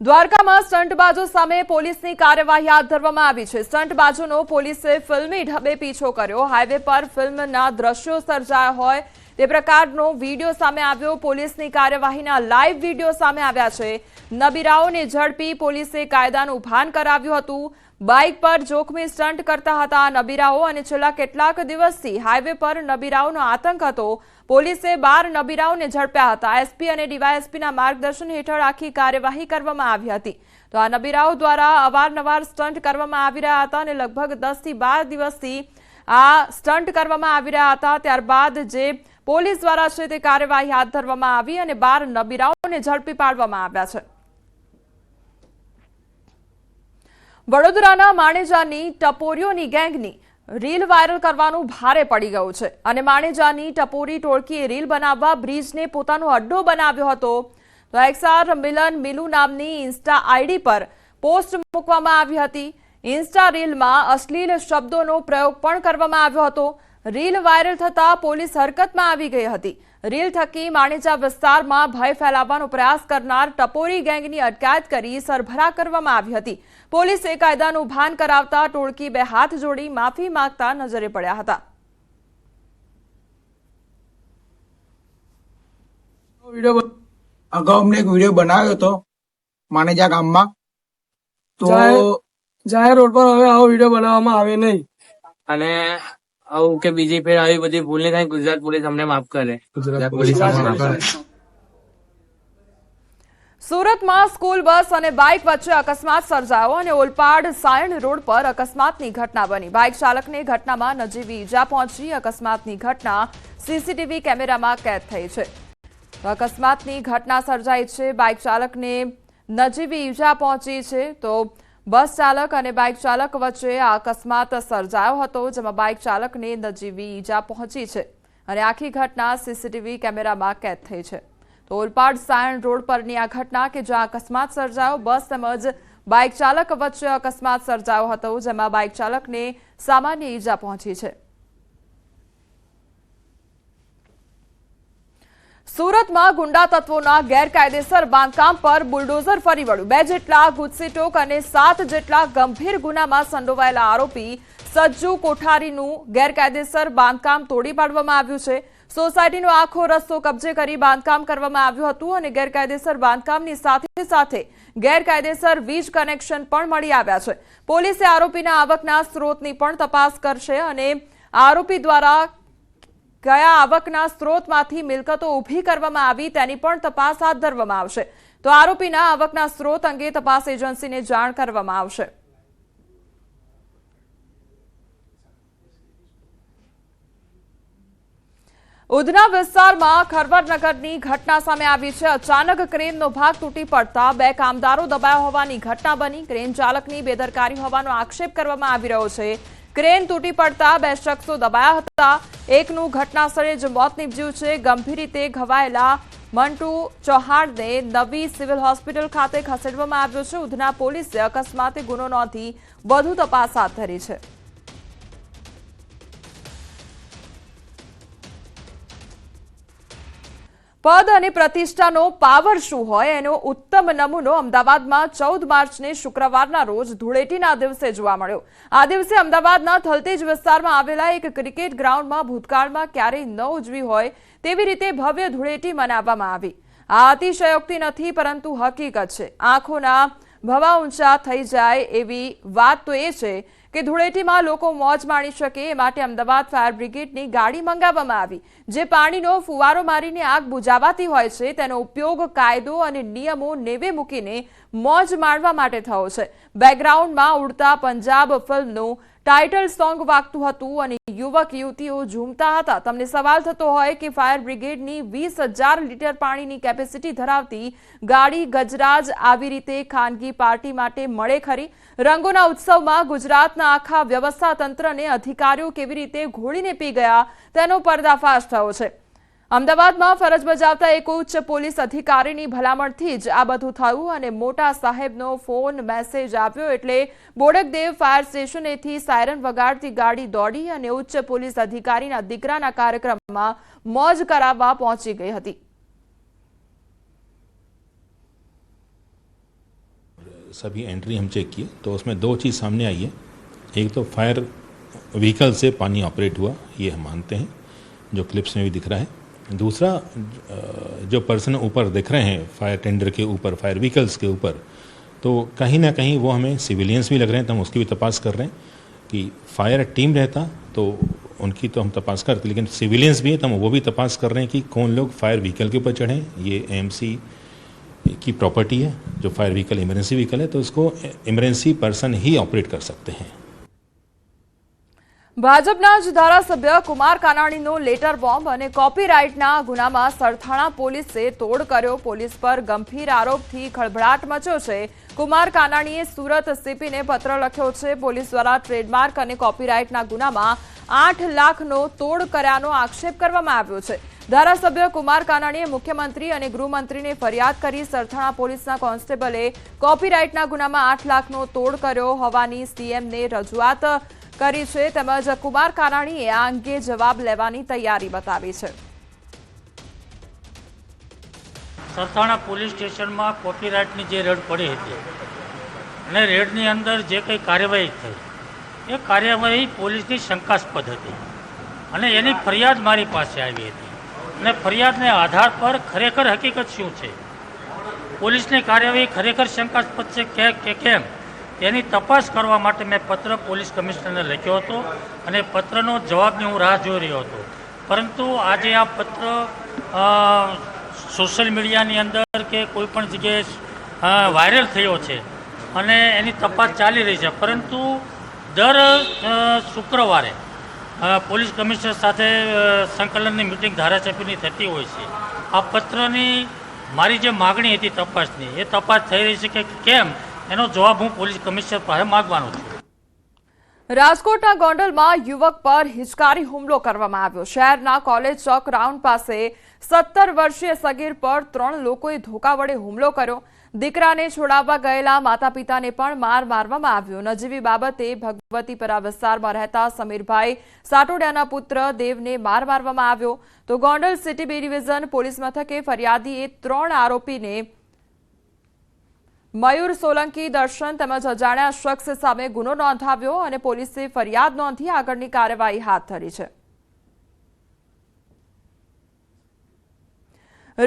દ્વારકામાં સ્ટંટબાજો સામે પોલીસની કાર્યવાહી હાથ ધરવામાં આવી છે. સ્ટંટબાજોનો પોલીસે ફિલ્મી ઢબે પીછો કર્યો. હાઈવે પર ફિલ્મના દ્રશ્યો સર્જાયા હોય તે પ્રકારનો વીડિયો સામે આવ્યો. પોલીસની કાર્યવાહીના લાઈવ વીડિયો સામે આવ્યા છે. નબીરાઓને ઝડપી પોલીસે કાયદાનું ભાન કરાવ્યું હતું. બાઇક પર જોખમી સ્ટંટ કરતા હતા નબીરાઓ અને છેલ્લા કેટલાક દિવસથી હાઈવે પર નબીરાઓનો આતંક હતો. પોલીસે બાર નબીરાઓને ઝડપ્યા હતા. એસપી અને ડીવાયએસપીના માર્ગદર્શન હેઠળ આખી કાર્યવાહી કરવામાં આવી હતી. તો આ નબીરાઓ દ્વારા અવારનવાર સ્ટન્ટ કરવામાં આવી રહ્યા હતા અને લગભગ દસથી બાર દિવસથી આ સ્ટંટ કરવામાં આવી રહ્યા હતા. ત્યારબાદ જે પોલીસ દ્વારા છે તે કાર્યવાહી હાથ ધરવામાં આવી અને બાર નબીરાઓને ઝડપી પાડવામાં આવ્યા છે. વડોદરાના માણેજાની ટપોરીઓની ગેંગની રીલ વાયરલ કરવાનું ભારે પડી ગયું છે. અને માણેજાની ટપોરી ટોળકીએ રીલ બનાવવા બ્રિજને પોતાનો અડ્ડો બનાવ્યો હતો. તો એક્સાર મિલન મિલુ નામની ઇન્સ્ટા આઈડી પર પોસ્ટ મૂકવામાં આવી હતી. ઇન્સ્ટા રીલમાં અશ્લીલ શબ્દોનો પ્રયોગ પણ કરવામાં આવ્યો હતો. રીલ વાયરલ થતાં પોલીસ હરકતમાં આવી ગઈ હતી. રીલ થકી માણેજા વિસ્તારમાં ભય ફેલાવવાનો પ્રયાસ કરનાર ટપોરી ગેંગની અટકાયત કરી સરભરા કરવામાં આવી હતી. પોલીસે કાયદાનું ભાન કરાવતા ટોળકી બે હાથ જોડી માફી માંગતા નજરે પડ્યા હતા. અગાઉ અમને એક વીડિયો બનાવ્યો હતો માનેજા ગામમાં. તો જાહેર- જાહેર રોડ પર હવે આવો વીડિયો બનાવવામાં આવે નહીં. અને આવું કે બીજી ફેર આવી બધી ભૂલ નહીં થાય ગુજરાત પોલીસ અમને માફ કરે. ગુજરાત પોલીસ માફ કરે. સુરતમાં સ્કૂલ બસ અને બાઇક વચ્ચે અકસ્માત સર્જાયો અને ઓલપાડ સાયણ રોડ પર અકસ્માતની ઘટના બની. બાઇક ચાલકને ઘટનામાં નજીવી ઈજા પહોંચી. અકસ્માતની ઘટના સીસીટીવી કેમેરામાં કેદ થઈ છે. અકસ્માતની ઘટના સર્જાઈ છે. બાઇક ચાલકને નજીવી ઈજા પહોંચી છે. તો બસ ચાલક અને બાઇક ચાલક વચ્ચે આ અકસ્માત સર્જાયો હતો, જેમાં બાઇક ચાલકને નજીવી ઈજા પહોંચી છે અને આખી ઘટના સીસીટીવી કેમેરામાં કેદ થઈ છે. તો ઓલપાડ સાયણ રોડ પરની આ ઘટના કે જ્યાં અકસ્માત સર્જાયો, બસ તેમજ બાઇક ચાલક વચ્ચે અકસ્માત સર્જાયો હતો, જેમાં બાઇક ચાલકને સામાન્ય ઈજા પહોંચી છે. સુરતમાં ગુંડા તત્વોના ગેરકાયદેસર બાંધકામ પર બુલડોઝર ફરી વળ્યું. બે જેટલા ગુજસીટોક અને સાત જેટલા ગંભીર ગુનામાં સંડોવાયેલા આરોપી સજ્જુ કોઠારીનું ગેરકાયદેસર બાંધકામ તોડી પાડવામાં આવ્યું છે. સોસાયટીનો આખો રસ્તો કબજે કરી બાંધકામ કરવામાં આવ્યું હતું અને ગેરકાયદેસર બાંધકામની સાથે સાથે ગેરકાયદેસર વીજ કનેક્શન પણ મળી આવ્યા છે. પોલીસે આરોપીના આવકના સ્ત્રોતની પણ તપાસ કરશે અને આરોપી દ્વારા કયા આવકના સ્ત્રોતમાંથી મિલકતો ઊભી કરવામાં આવી, તેની પણ તપાસ હાથ ધરવામાં આવશે. તો આરોપીના આવકના સ્ત્રોત અંગે તપાસ એજન્સીને જાણ કરવામાં આવશે. ઉધના વિસ્તારમાં ખરવરનગરની ઘટના સામે આવી છે. અચાનક ક્રેનનો ભાગ તૂટી પડતા બે કામદારો દબાયા હોવાની ઘટના બની. ક્રેન ચાલકની બેદરકારી હોવાનો આક્ષેપ કરવામાં આવી રહ્યો છે. ક્રેન તૂટી પડતા બે શખ્સો દબાયા હતા. એકનું ઘટના સ્થળે જ મોત નીપજ્યું છે. ગંભીર રીતે ઘવાયેલા મંટુ ચૌહાણને નવી સિવિલ હોસ્પિટલ ખાતે ખસેડવામાં આવ્યો છે. ઉધના પોલીસે અકસ્માતે ગુનો નોંધી વધુ તપાસ હાથ ધરી છે. પદ અને પ્રતિષ્ઠાનો પાવર શું હોય એનો ઉત્તમ નમૂનો અમદાવાદમાં ચૌદ માર્ચને શુક્રવારના રોજ ધૂળેટીના દિવસે જોવા મળ્યો. આ દિવસે અમદાવાદના થલતેજ વિસ્તારમાં આવેલા એક ક્રિકેટ ગ્રાઉન્ડમાં ભૂતકાળમાં ક્યારેય ન ઉજવી હોય તેવી રીતે ભવ્ય ધૂળેટી મનાવવામાં આવી. આ અતિશયોક્તિ નથી, પરંતુ હકીકત છે. આંખોના ભવા ઊંચા થઈ જાય એવી વાત તો એ છે કે ધૂળેટીમાં લોકો મોજ માણી શકે એ માટે અમદાવાદ ફાયર બ્રિગેડની ગાડી મંગાવવામાં આવી. જે પાણીનો ફુવારો મારીને આગ બુજાવાતી હોય છે, તેનો ઉપયોગ કાયદો અને નિયમો નેવે મૂકીને મોજ માણવા માટે થયો છે. બેકગ્રાઉન્ડમાં ઉડતા પંજાબ ફિલ્મનું ટાઇટલ સોંગ વાગતું હતું અને યુવક યુવતીઓ ઝૂમતા હતા. તમને સવાલ થતો હોય કે ફાયર બ્રિગેડની વીસ હજાર લીટર પાણીની કેપેસિટી ધરાવતી ગાડી ગજરાજ આવી રીતે ખાનગી પાર્ટી માટે મળે ખરી? રંગોના ઉત્સવમાં ગુજરાતના આખા વ્યવસ્થા તંત્રને અધિકારીઓ કેવી રીતે ઘોળીને પી ગયા? તેનો પર્દાફાશ થયો છે. અમદાવાદમાં ફરજ બજાવતા એક ઉચ્ચ પોલીસ અધિકારીની ભલામણથી જ આ બધું થયું અને મોટા સાહેબનો ફોન મેસેજ આવ્યો એટલે બોડકદેવ ફાયર સ્ટેશનેથી સાયરન વગાડતી ગાડી દોડી અને ઉચ્ચ પોલીસ અધિકારીના દીકરાના કાર્યક્રમમાં મોજ કરાવવા પહોંચી ગઈ હતી सभी एंट्री हम चेक किए तो उसमें दो चीज़ सामने आई है एक तो फायर व्हीकल से पानी ऑपरेट हुआ ये हम मानते हैं जो क्लिप्स में भी दिख रहा है दूसरा जो पर्सन ऊपर दिख रहे हैं फायर टेंडर के ऊपर फायर व्हीकल्स के ऊपर तो कहीं ना कहीं वो हमें सिविलियंस भी लग रहे हैं तो हम उसकी भी तपास कर रहे हैं कि फायर टीम रहता तो उनकी तो हम तपास करते, लेकिन सिविलियंस भी हैं तो हम वो भी तपास कर रहे हैं कि कौन लोग फायर व्हीकल के ऊपर चढ़े ये एमसी की प्रॉपर्टी है, जो फायर व्हीकल इमरजेंसी व्हीकल है तो उसको इमरजेंसी पर्सन ही ऑपरेट कर सकते हैं। ભાજપના જ ધારાસભ્ય કુમાર કાનાણીનો લેટર બોમ્બ અને કોપીરાઇટના ગુનામાં સરથાણા પોલીસે તોડ કર્યો. પોલીસ પર ગંભીર આરોપથી ખળભળાટ મચ્યો છે. કુમાર કાનાણીએ સુરત સીપીને પત્ર લખ્યો છે. પોલીસ દ્વારા ટ્રેડમાર્ક અને કોપીરાઇટના ગુનામાં આઠ લાખનો તોડ કર્યાનો આક્ષેપ કરવામાં આવ્યો છે. ધારાસભ્ય કુમાર કાનાણીએ મુખ્યમંત્રી અને ગૃહમંત્રીને ફરિયાદ કરી સરથાણા પોલીસના કોન્સ્ટેબલે કોપીરાઇટના ગુનામાં આઠ લાખનો તોડ કર્યો હોવાની સીએમને રજૂઆત કરી છે તેમજ કુમાર કાનાણીએ આ અંગે જવાબ લેવાની તૈયારી બતાવી છે. સરથાણા પોલીસ સ્ટેશનમાં કોપીરાઇટની જે રેડ પડી હતી અને રેડની અંદર જે કંઈ કાર્યવાહી થઈ, એ કાર્યવાહી પોલીસની શંકાસ્પદ હતી અને એની ફરિયાદ મારી પાસે આવી હતી અને ફરિયાદને આધાર પર ખરેખર હકીકત શું છે? પોલીસની કાર્યવાહી ખરેખર શંકાસ્પદ છે કે કે કેમ? તેની તપાસ કરવા માટે મેં પત્ર પોલીસ કમિશનરને લખ્યો હતો અને પત્રનો જવાબની હું રાહ જોઈ રહ્યો હતો. પરંતુ આજે આ પત્ર સોશિયલ મીડિયાની અંદર કે કોઈ પણ જગ્યાએ વાયરલ થયો છે અને એની તપાસ ચાલી રહી છે. પરંતુ દર શુક્રવારે પોલીસ કમિશનર સાથે સંકલનની મિટિંગ ધારાસભ્યની થતી હોય છે. આ પત્રની મારી જે માગણી હતી તપાસની, એ તપાસ થઈ રહી છે કે કેમ? એનો જવાબ હું પોલીસ કમિશનર પાસે માગવાનો છું. રાજકોટના ગોંડલમાં યુવક પર હિચકારી હુમલો કરવામાં આવ્યો. શહેરના કોલેજ ચોક રાઉન્ડ પાસે સત્તર વર્ષીય સગીર પર ત્રણ લોકોએ ધોકા વડે હુમલો કર્યો. દીકરાને છોડાવવા ગયેલા માતા પિતાને પણ માર મારવામાં આવ્યો. નજીવી બાબતે ભગવતીપરા વિસ્તારમાં રહેતા સમીરભાઈ સાટોડિયાના પુત્ર દેવને માર મારવામાં આવ્યો. તો Gondal city B division police મથકે ફરિયાદીએ ત્રણ આરોપીને મયુર સોલંકી દર્શન તેમજ અજાણ્યા શખ્સ સામે ગુનો નોંધાવ્યો અને પોલીસે ફરિયાદ નોંધી આગળની કાર્યવાહી હાથ ધરી છે.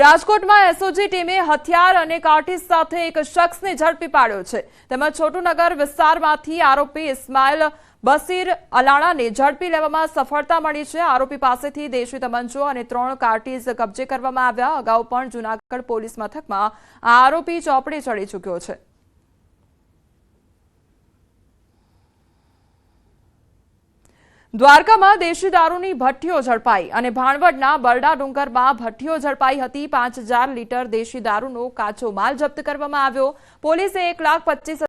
રાજકોટમાં એસઓજી ટીમે હથિયાર અને કાર્ટીસ સાથે એક શખ્સને ઝડપી પાડ્યો છે. તેમજ છોટુનગર વિસ્તારમાંથી આરોપી ઇસ્માઇલ બસીર અલાણાને ઝડપી લેવામાં સફળતા મળી છે. આરોપી પાસેથી દેશી તમંચો અને ત્રણ કાર્ટીઝ કબજે કરવામાં આવ્યા. અગાઉ પણ જૂનાગઢ પોલીસ મથકમાં આ આરોપી ચોપડે ચડી ચૂક્યો છે. દ્વારકામાં દેશી દારૂની ભઠ્ઠીઓ ઝડપાઈ અને ભાણવડના બરડા ડુંગરમાં ભઠ્ઠીઓ ઝડપાઈ હતી પાંચ લીટર દેશી દારૂનો કાચો માલ જપ્ત કરવામાં આવ્યો. પોલીસે એક લાખ પચીસ